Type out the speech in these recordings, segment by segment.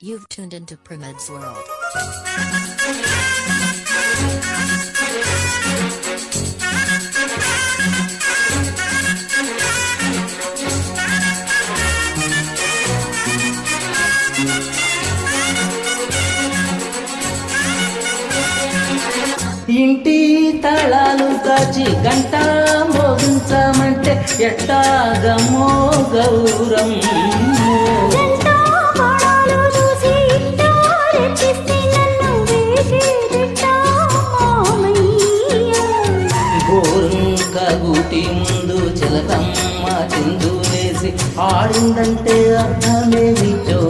You've tuned into Primed's World. ఇంటి తళాలు కాచి గంట మోగించమంటే ఎట్టాగమో గౌరం గూటి ముందు చిలకమ్మ చిందు వేసి ఆడిందంటే అర్థమేమిటో?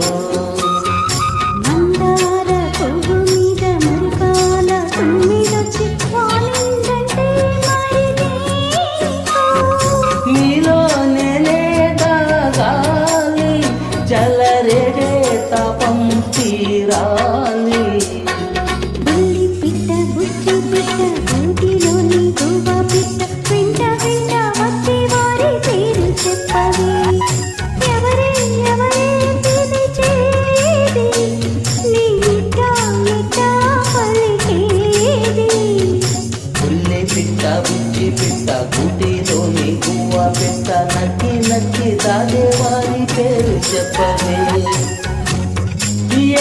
బుద్ధి పెట్ట బుచ్చి పిట్ట గుటిలోని గువ్వ పిట్ట నక్కి నక్కి దాగేవారి పేరు చెప్పవే.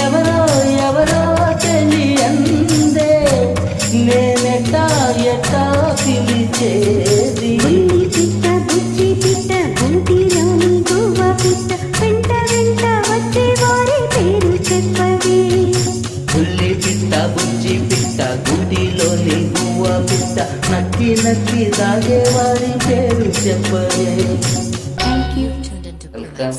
ఎవరో ఎవరో తెలియందే నేనెట్టా ఎట్టా పిలిచే నక్కి నక్కి తాగే వారి పేరు చెప్పలే. వెల్కమ్